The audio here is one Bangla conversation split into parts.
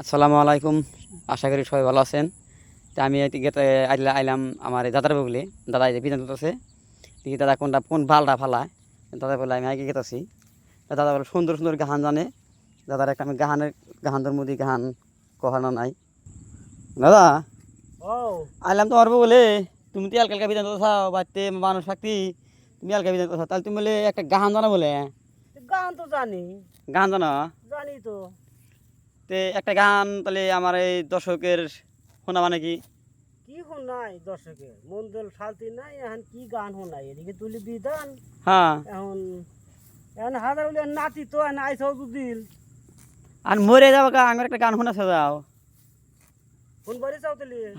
আসসালামু আলাইকুম। আশা করি সবাই ভালো আছেন। তা আমি আইলা আইলাম আমার এই দাদার বগলে। দাদা এই যে বিধান আছে দেখি দাদা কোনটা কোন ভালটা ফালায় দাদা বলে আমি আগে গেতেছি। দাদা বলে সুন্দর সুন্দর গাহান জানে। দাদার একটা আমি গাহানের গাহানদের মধ্যে গাহান কহানো নাই। দাদা আইলাম তোমার বলে তুমি তো এলকালকা বিধান চাও বাড়িতে মানুষ থাকতি। তুমি এলকা বিধান চাও। তাহলে তুমি বলে একটা গাহান জানো বলে? গান তো জানি। গাহান জানো? জানি তো। তে একটা গান তাহলে আমার এই দর্শকের শোনা মানে কি? কি শোনাই দর্শকে মন্দল শান্তি নাই এখন কি গান শোনাই এদিকে তুলি বিধান। হ্যাঁ। এখন এখন হাজার বলে নাতি তো আইসাও দিল আর মরে যাব গা আমার একটা গান শোনাছে যাও।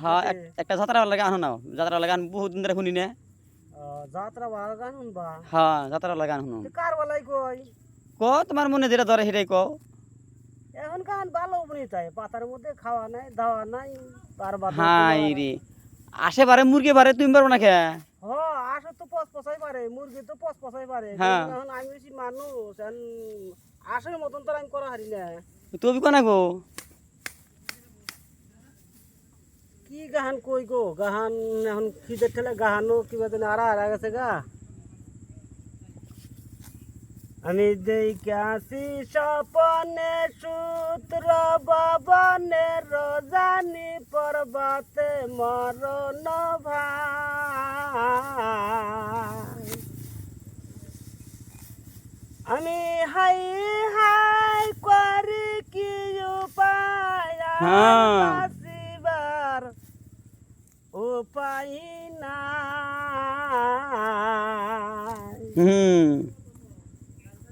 হ্যাঁ একটা যাত্রাওয়ালা গান শোনাও। যাত্রাওয়ালা গান বহুত দিন ধরে শুনি না। যাত্রা ভালো গান শুনবা? হ্যাঁ যাত্রাওয়ালা গান শুনো কার কই ক তোমার মনে যেটা ধরে সেটাই কও। এখন গান ভালো বনি তাই পাতার মধ্যে খাওয়া নাই দাওয়া নাই বাদ হাই রে। আসে পারে মুরগি পারে তুমি পারব না হ আসে তো পচ পচাই পারে মুরগি তো পচ পচাই পারে হ্যাঁ। এখন আমি বেশি মানুষ আসের মতন তো আমি করা হারি না। তুমি কোনা গো? কি গাহান কই গো? গাহান এখন খিদের ঠেলে গাহানো কিবা জানি আরা আরা গেছে গা। আমি স্বপনে সূত্র বাবনে রজানি পর্বতে মরণ ভাই। আমি হাই হাই করি কি উপায় হ্যাঁ। বাঁচিবার উপায় নাই। হুম।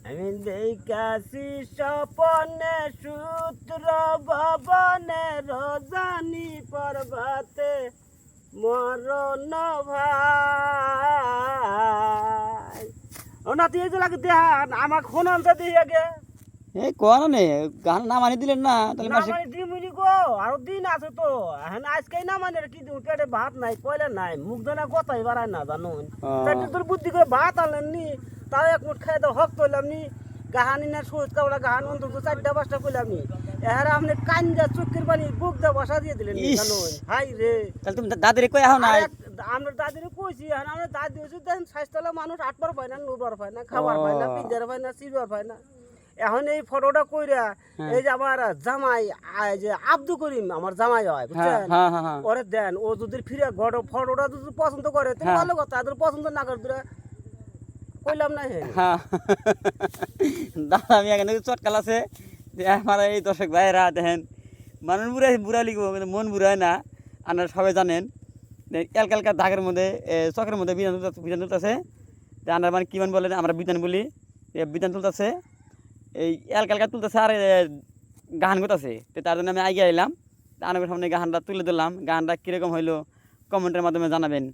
আমি দেখাছি স্বপনে সূত্র ভবনে রজানি পর্বতে মরণ ভাই। ও না তুই যে লাগে দেহান, আমাকে শোনান তো দিয়ে আগে। এই কোয়া না নে গান না মানি দিলেন না তাহলে মাসে মানে দি মুনি গো আরও দিন আছে তো। এখন আজকেই না মানে কি দিন পেটে ভাত নাই কয়লা নাই মুখ দানা কথাই বাড়ায় না জানো? ও। পেটে তোর বুদ্ধি করে ভাত আনলেন নি তাও এক মুঠ খাই দাও হক করলাম নি। গাহানি না সুদ কাবলা গাহান অন্তত চারটা পাঁচটা করলাম নি। এহারা আপনি কান্দা চুক্তির পানি বুক দা বসা দিয়ে দিলেন নি জানো? হাই রে। তাহলে তুমি দাদির কই আহ না আমরা দাদিরে কইছি এখন আমরা দাদি হচ্ছে দেখেন স্বাস্থ্যলা মানুষ আটবার পায় না নুবার পায় না খাবার পায় না। পিজার পায় না সিরবার পায় না। এখন এই ফটোটা কইরা হ্যাঁ। এই যে আমার জামাই যে আব্দু করিম আমার জামাই হয় হ্যাঁ বুঝছেন হ্যাঁ ওরে দেন ও যদি ফিরে ঘর ফটোটা যদি পছন্দ করে তো। ভালো কথা তাদের পছন্দ না করে তোরা কইলাম না হে দাদা আমি এখানে চটকাল আছে যে আমার এই দর্শক ভাইয়েরা দেখেন মানুষ বুড়াই বুড়া লিখব কিন্তু মন বুড়া হয় না আপনারা সবাই জানেন যে এলকালকার দাগের মধ্যে চকের মধ্যে বিধান বিধান তুলতেছে যে আমরা মানে কী বলেন আমরা বিধান বলি বিধান তুলতেছে এই এলকা তুলতেছে আর গান করতেছে তো তার জন্য আমি আগে আইলাম। তার সামনে গানটা তুলে দিলাম গানটা কীরকম হইল, কমেন্টের মাধ্যমে জানাবেন।